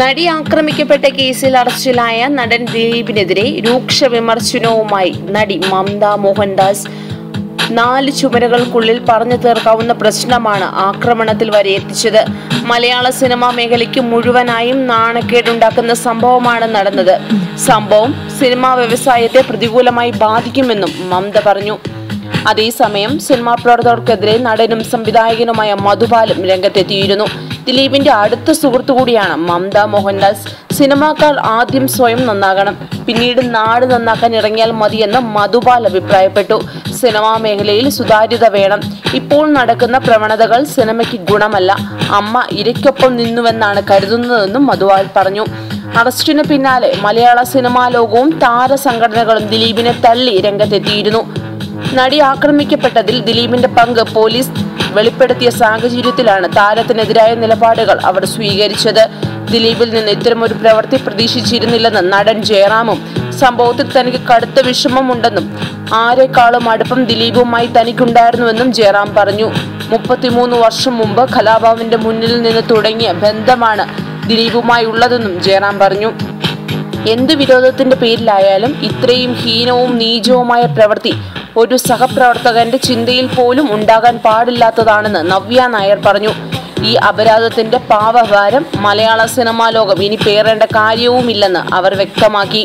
നടി ആക്രമിക്കപ്പെട്ട കേസിൽ അറസ്റ്റിലായ നടൻ ദിലീപിനെതിരെ രൂക്ഷ വിമർശനവുമായി നടി മമത മോഹൻദാസ്. നാല് ചുമരുകൾക്കുള്ളിൽ പറഞ്ഞു തീർക്കാവുന്ന പ്രശ്നമാണ് ആക്രമണത്തിൽ വരെ എത്തിച്ചത്. മലയാള സിനിമാ മേഖലയ്ക്ക് മുഴുവനായും നാണക്കേടുണ്ടാക്കുന്ന സംഭവമാണ് നടന്നത്. സംഭവം സിനിമാ വ്യവസായത്തെ പ്രതികൂലമായി ബാധിക്കുമെന്നും മമത പറഞ്ഞു. അതേസമയം സിനിമാ പ്രവർത്തകർക്കെതിരെ നടനും സംവിധായകനുമായ മധുപാലും രംഗത്തെത്തിയിരുന്നു. ദിലീപിന്റെ അടുത്ത സുഹൃത്തു കൂടിയാണ് മമത മോഹൻദാസ്. സിനിമാക്കാർ ആദ്യം സ്വയം നന്നാകണം പിന്നീട് നാട് നന്നാക്കാൻ ഇറങ്ങിയാൽ മതിയെന്ന് മധുപാൽ അഭിപ്രായപ്പെട്ടു. സിനിമാ മേഖലയിൽ സുതാര്യത വേണം. ഇപ്പോൾ നടക്കുന്ന പ്രവണതകൾ സിനിമയ്ക്ക് ഗുണമല്ല. അമ്മ ഇരയ്ക്കൊപ്പം നിന്നുവെന്നാണ് കരുതുന്നതെന്നും മധുപാൽ പറഞ്ഞു. അറസ്റ്റിന് പിന്നാലെ മലയാള സിനിമാ ലോകവും താരസംഘടനകളും ദിലീപിനെ തള്ളി രംഗത്തെത്തിയിരുന്നു. നടി ആക്രമിക്കപ്പെട്ടതിൽ ദിലീപിന്റെ പങ്ക് പോലീസ് വെളിപ്പെടുത്തിയ സാഹചര്യത്തിലാണ് താരത്തിനെതിരായ നിലപാടുകൾ അവർ സ്വീകരിച്ചത്. ദിലീപിൽ നിന്ന് ഇത്തരമൊരു പ്രവൃത്തി പ്രതീക്ഷിച്ചിരുന്നില്ലെന്ന് നടൻ ജയറാമും സംഭവത്തിൽ തനിക്ക് കടുത്ത വിഷമമുണ്ടെന്നും ആരെക്കാളും അടുപ്പം ദിലീപുമായി തനിക്കുണ്ടായിരുന്നുവെന്നും ജയറാം പറഞ്ഞു. മുപ്പത്തിമൂന്ന് വർഷം മുമ്പ് കലാഭാവിന്റെ മുന്നിൽ നിന്ന് തുടങ്ങിയ ബന്ധമാണ് ദിലീപുമായി ഉള്ളതെന്നും ജയറാം പറഞ്ഞു. എന്ത് വിരോധത്തിന്റെ പേരിലായാലും ഇത്രയും ഹീനവും നീചവുമായ പ്രവൃത്തി ഒരു സഹപ്രവർത്തകന്റെ ചിന്തയിൽ പോലും ഉണ്ടാകാൻ പാടില്ലാത്തതാണെന്ന് നവ്യ നായർ പറഞ്ഞു. ഈ അപരാധത്തിന്റെ പാവഭാരം മലയാള സിനിമാ ലോകം ഇനി പേറേണ്ട കാര്യവുമില്ലെന്ന് അവർ വ്യക്തമാക്കി.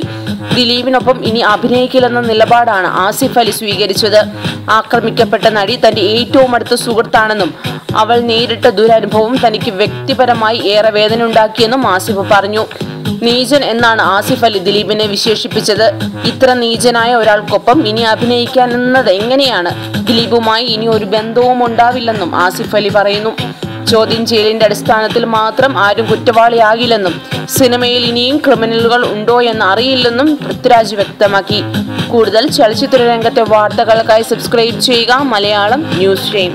ദിലീപിനൊപ്പം ഇനി അഭിനയിക്കില്ലെന്ന നിലപാടാണ് ആസിഫ് അലി സ്വീകരിച്ചത്. ആക്രമിക്കപ്പെട്ട നടി തന്റെ ഏറ്റവും അടുത്ത സുഹൃത്താണെന്നും അവൾ നേരിട്ട ദുരനുഭവം തനിക്ക് വ്യക്തിപരമായി ഏറെ വേദന ഉണ്ടാക്കിയെന്നും ആസിഫ് പറഞ്ഞു. നീചൻ എന്നാണ് ആസിഫ് അലി ദിലീപിനെ വിശേഷിപ്പിച്ചത്. ഇത്ര നീചനായ ഒരാൾക്കൊപ്പം ഇനി അഭിനയിക്കാനെന്നത് എങ്ങനെയാണ്? ദിലീപുമായി ഇനി ഒരു ബന്ധവും ഉണ്ടാവില്ലെന്നും ആസിഫ് അലി പറയുന്നു. ചോദ്യം ചെയ്യലിന്റെ അടിസ്ഥാനത്തിൽ മാത്രം ആരും കുറ്റവാളിയാകില്ലെന്നും സിനിമയിൽ ഇനിയും ക്രിമിനലുകൾ ഉണ്ടോ എന്ന് അറിയില്ലെന്നും പൃഥ്വിരാജ് വ്യക്തമാക്കി. കൂടുതൽ ചലച്ചിത്ര രംഗത്തെ വാർത്തകൾക്കായി സബ്സ്ക്രൈബ് ചെയ്യുക മലയാളം ന്യൂസ് ടൈം.